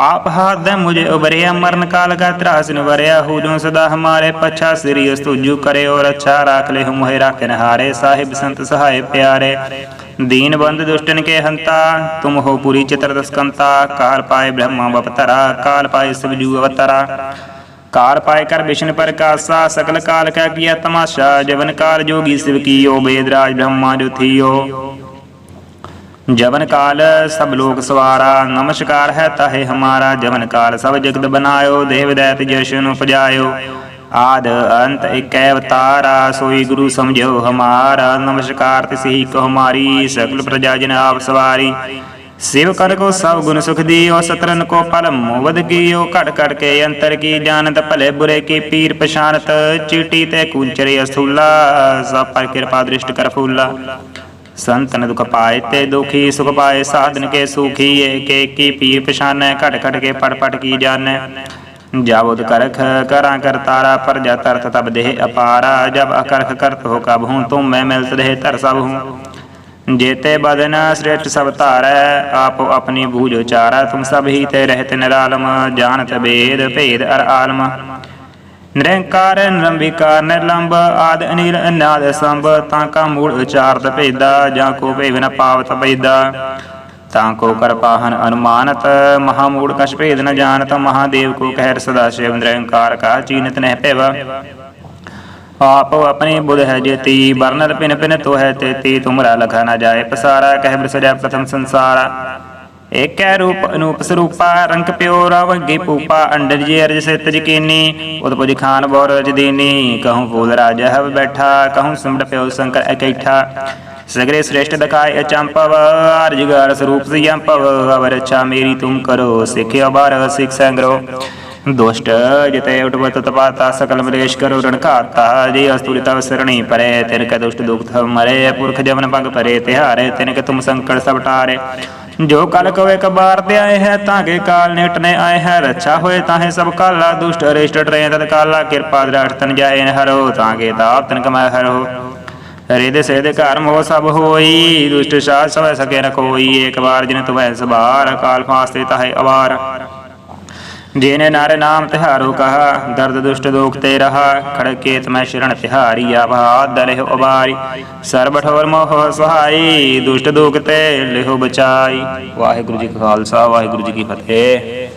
आप हाथ दे मुझे उबरिया मरण काल का त्रास निवरिया हो जो सदा हमारे पच्छा श्री स्तुजु करे और अच्छा राख ले हम राखन हारे साहिब संत सहाय प्यारे दीन बंद दुष्टन के हंता तुम हो पूरी चित्र दस्कंता काल पाए ब्रह्मा बपतरा काल पाए शिवजू अवतरा काल पाए कर विष्णु पर कासा सकल काल का किया तमाशा जवन काल जोगी शिव की यो वेदराज ब्रह्मा जो थियो ਜਵਨ ਕਾਲ ਸਭ ਲੋਕ ਸਵਾਰਾ, ਨਮਸਕਾਰ ਹੈ ਤਾਹੇ ਹਮਾਰਾ, ਜਵਨ ਕਾਲ ਸਭ ਜਗਤ ਬਨਾਇਓ, ਦੇਵ ਦੈਤ ਜਸ਼ਨ ਉਪਜਾਇਓ ਆਦ ਅੰਤ ਇਕੈ ਅਵਤਾਰਾ, ਸੋਈ ਗੁਰੂ ਸਮਝਿਓ ਹਮਾਰਾ, ਨਮਸਕਾਰ ਤਿਸਹੀ ਕੋ ਹਮਾਰੀ ਸਗਲ ਪ੍ਰਜਾ ਜਨ ਆਪ ਸਵਾਰੀ। ਸਿਵ ਕਰ ਕੋ ਸਭ ਗੁਣ ਸੁਖ ਦੀਓ, ਸਤਰਨ ਕੋ ਪਲ ਮੋਵਦ ਕੀਓ ਘਟ ਘਟ ਕੇ ਅੰਤਰ ਕੀ ਜਾਣਤ, ਭਲੇ ਬੁਰੇ ਕੀ ਪੀਰ ਪਛਾਨਤ ਚੀਟੀ ਤੇ ਕੁੰਚਰੇ ਅਸਥੂਲਾ, ਸਭ ਪਰ ਕਿਰਪਾ ਦ੍ਰਿਸ਼ਟ ਕਰ ਫੂਲਾ। ਸੰਤਨ ਦੁਖ ਪਾਏ ਤੇ ਦੁਖੀ ਸੁਖ ਪਾਏ, ਸਾਧਨ ਕੇ ਸੁਖੀ ਏਕ ਏਕੀ ਪੀਰ ਪਛਾਨੈ, ਘਟ ਘਟ ਕੇ ਪੜ ਪੜ ਕੀ ਜਾਣੈ। ਜਾਵਦ ਕਰਖ ਕਰਾਂ ਕਰਤਾਰਾ ਪਰ ਜਾ ਤਰਤ ਤਬ ਦੇਹ ਅਪਾਰਾ, ਜਬ ਅਕਰਖ ਕਰਤ ਹੋ ਕਬ ਹੂੰ ਤੂੰ ਮੈਂ ਮਿਲਤ ਰਹੇ ਧਰ ਸਭ ਹੂੰ। ਜੇਤੇ ਬਦਨ ਸ੍ਰੇਟ ਸਭ ਧਾਰੈ, ਆਪੋ ਆਪਣੀ ਬੂਝ ਚਾਰਾ ਤੁਮ ਸਭ ਹੀ ਤੇ ਰਹਿਤ ਨਿਰਾਲਮ, ਜਾਣਤ ਬੇਦ ਭੇਦ ਅਰ ਆਲਮ। ਨਿਰੰਕਾਰ, ਨਿਰੰਬਿਕਾਰ, ਨਿਰਲੰਬ ਆਦ ਅਨੀਲ ਅਨਾਦ ਸੰਭ, ਤਾਂ ਕਾ ਮੂਲ ਉਚਾਰਤ ਭੇਦਾ, ਜਾਂ ਕੋ ਭੇਵ ਨ ਪਾਵਤ ਭੇਦਾ। ਤਾਂ ਕੋ ਕਰ ਅਨੁਮਾਨਤ, ਮਹਾ ਮੂੜ ਕਛ ਭੇਦ ਨ ਜਾਣਤ, ਮਹਾਦੇਵ ਕੋ ਕਹਿਰ ਸਦਾ ਸ਼ਿਵ, ਨਿਰੰਕਾਰ ਕਾ ਚੀਨਤ ਨਹਿ ਭੇਵਾ। ਆਪ ਆਪਣੀ ਬੁਧ ਹੈ ਜੇਤੀ ਬਰਨਰ ਪਿਨ ਪਿਨ ਤੋ ਹੈ ਤੇਤੀ, ਤੁਮਰਾ ਲਖਾ ਨਾ ਜਾਏ ਪਸਾਰਾ, ਕਹਿ ਬ੍ਰਸਜਾ ਪ੍ਰਥਮ ਸੰਸਾਰਾ। ਏਕੈ ਰੂਪ ਅਨੂਪ ਸਰੂਪਾ ਰੰਗ ਪਿਓ ਰਵ ਗੇ ਪੂਪਾ ਅੰਡਰ ਜੇ ਅਰਜ ਸਿਤ ਜਕੀਨੀ ਉਤਪੁਜ ਖਾਨ ਬੌਰ ਰਜ ਦੀਨੀ, ਕਹੂੰ ਫੂਲ ਰਾਜ ਹਵ ਬੈਠਾ, ਕਹੂੰ ਸਿਮੜ ਪਿਓ ਸੰਕਰ ਇਕੈਠਾ। ਸਗਰੇ ਸ੍ਰੇਸ਼ਟ ਦਕਾਇ ਅਚੰਪਵ ਅਰਜਗਰ ਸਰੂਪ ਸਿਯੰਪਵ ਅਵਰ ਅਛਾ ਮੇਰੀ ਤੁਮ ਕਰੋ ਸਿਖਿਆ ਬਾਰ ਸਿਖ ਸੰਗਰੋ। ਦੁਸ਼ਟ ਜਿਤੇ ਉਟਵਤ ਤਪਾਤਾ, ਸਕਲ ਮਲੇਸ਼ ਕਰੋ ਰਣਕਾਤਾ ਜੇ ਅਸਤੁਰਿ ਤਵ ਸਰਣੀ ਪਰੇ ਤਿਨ ਕੈ ਦੁਸ਼ਟ ਦੁਖ ਮਰੇ, ਪੁਰਖ ਜਵਨ ਭੰਗ ਪਰੇ, ਤਿਹਾਰੇ ਤਿਨ ਕੈ ਤੁਮ ਸੰਕਟ ਸਭ ਟਾਰੇ ਜੋ ਕਲ ਕਵੇ ਕਬਾਰ ਤੇ ਆਏ ਹੈ, ਤਾਂ ਕੇ ਕਾਲ ਨਿਟਨੇ ਆਏ ਹੈ, ਰੱਛਾ ਹੋਏ ਤਾਹੇ ਸਭ ਕਾਲਾ, ਦੁਸ਼ਟ ਅਰਿਸ਼ਟ ਟਰੇ ਤਤ ਕਾਲਾ, ਕਿਰਪਾ ਦ੍ਰਾਟ ਤਨ ਜਾਏ ਹਰੋ, ਤਾਂ ਕੇ ਤਾਪ ਤਨ ਕਮੈ ਹਰੋ। ਸੇ ਦੇ ਘਰ ਮੋਹ ਸਭ ਹੋਈ, ਦੁਸ਼ਟ ਸਾਧ ਸਵੈ ਸਕੇ ਨ ਕੋਈ, ਏਕ ਵਾਰ ਜਿਨ ਤੁਵੈ ਸਬਾਰ ਕਾਲ ਫਾਸਤੇ ਤਾਹੇ ਅਵਾਰ। ਜਿਨੇ ਨਾਰ ਨਾਮ ਤਿਹਾਰੋ ਕਹਾ, ਦਰਦ ਦੁਸ਼ਟ ਦੋਖ ਤੇ ਰਹਾ ਖੜਕੇ ਤਮੈ ਸ਼ਰਣ ਤਿਹਾਰੀ ਆਵਾ ਦਲਿਹ ਉਬਾਰੀ ਸਰਬ ਠੋਰ ਮੋਹ ਸਹਾਈ, ਦੁਸ਼ਟ ਦੋਖ ਤੇ ਲਿਹੁ ਬਚਾਈ ਵਾਹਿਗੁਰੂ ਜੀ ਕਾ ਖਾਲਸਾ, ਵਾਹਿਗੁਰੂ ਜੀ ਕੀ ਫਤਿਹ।